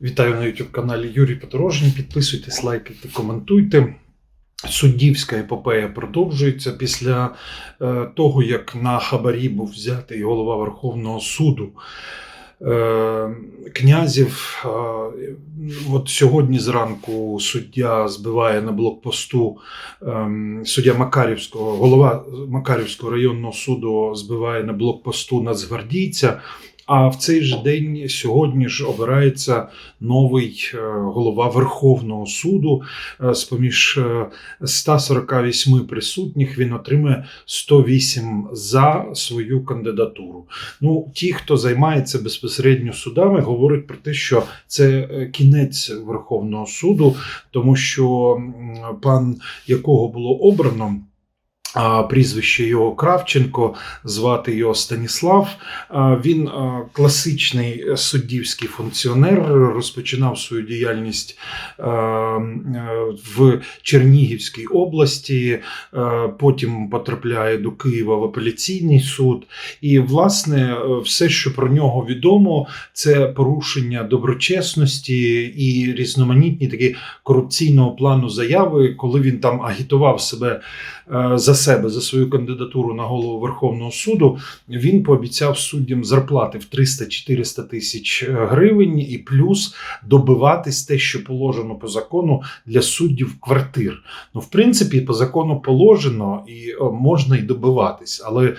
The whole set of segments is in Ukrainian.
Вітаю на YouTube каналі Юрій Подорожній. Підписуйтесь, лайкайте, коментуйте. Суддівська епопея продовжується після е, того, як на хабарі був взятий голова Верховного суду. Е, Князів, е, от сьогодні зранку суддя збиває на блокпосту суддя Макарівського, голова Макарівського районного суду збиває на блокпосту нацгвардійця. А в цей же день сьогодні ж обирається новий е, голова Верховного суду. З поміж е, 148 присутніх він отримає 108 за свою кандидатуру. Ну, ті, хто займається безпосередньо судами, говорять про те, що це е, кінець Верховного суду, тому що пан, якого було обрано. Прізвище його Кравченко, звати його Станіслав. Він класичний суддівський функціонер, розпочинав свою діяльність в Чернігівській області, потім потрапляє до Києва в апеляційний суд. І, власне, все, що про нього відомо, це порушення доброчесності і різноманітні такі корупційного плану заяви, коли він там агітував себе за себе за свою кандидатуру на голову Верховного суду. Він пообіцяв суддям зарплати в 300-400 тисяч е, гривень і плюс добиватись те, що положено по закону для суддів квартир. Ну, в принципі, по закону положено і е, можна й добиватись, але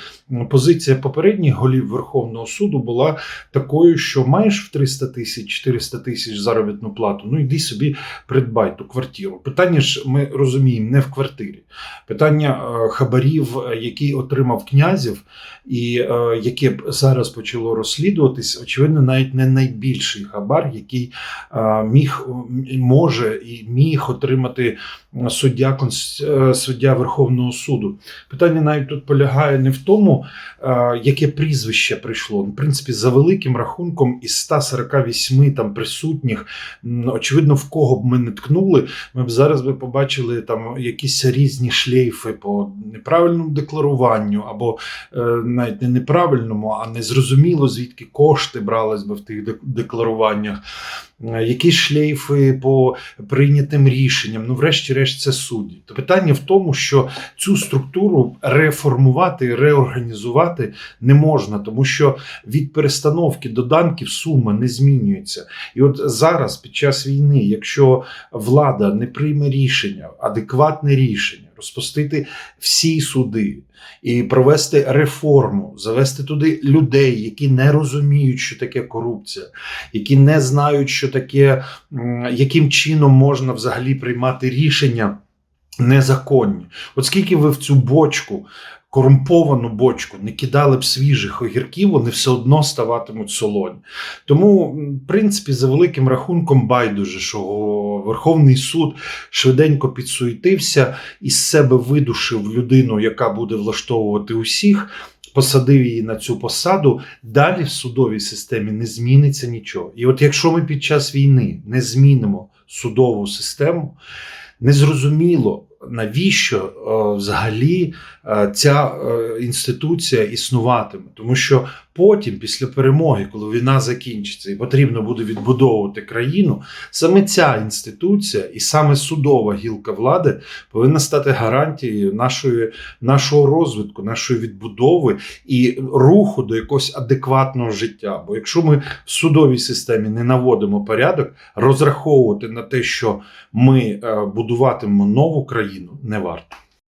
позиція попередніх голів Верховного суду була такою, що маєш в 300 тисяч 400 тисяч заробітну плату. Ну йди собі придбай ту квартиру. Питання ж ми розуміємо не в квартирі. Питання е, хабарів, е, які отримав князів, і е, яке зараз почало розслідуватись, очевидно, навіть не найбільший хабар, який е, міг може і міг отримати суддя, суддя Верховного суду. Питання навіть тут полягає не в тому, яке прізвище прийшло. В принципі, за великим рахунком із 148 там присутніх, очевидно, в кого б ми не ткнули, ми б зараз би побачили там якісь різні шлейфи по неправильному декларуванню, або е, навіть не неправильному, а незрозуміло, звідки кошти брались би в тих декларуваннях. Е, Якісь шлейфи по прийнятим рішенням, ну, врешті-решт, це судді. То питання в тому, що цю структуру реформувати, реорганізувати не можна, тому що від перестановки до данків сума не змінюється. І от зараз, під час війни, якщо влада не прийме рішення, адекватне рішення, розпустити всі суди і провести реформу, завести туди людей, які не розуміють, що таке корупція, які не знають, що таке, яким чином можна взагалі приймати рішення незаконні. От скільки ви в цю бочку. Корумповану бочку не кидали б свіжих огірків, вони все одно ставатимуть солоні. Тому, в принципі, за великим рахунком, байдуже, що Верховний суд швиденько підсуетився із себе видушив людину, яка буде влаштовувати усіх, посадив її на цю посаду. Далі в судовій системі не зміниться нічого. І от якщо ми під час війни не змінимо судову систему, незрозуміло. Навіщо е, взагалі е, ця е, інституція існуватиме? Тому що потім, після перемоги, коли війна закінчиться і потрібно буде відбудовувати країну, саме ця інституція і саме судова гілка влади повинна стати гарантією нашої, нашого розвитку, нашої відбудови і руху до якогось адекватного життя. Бо якщо ми в судовій системі не наводимо порядок, розраховувати на те, що ми е, будуватимемо нову країну, не варто.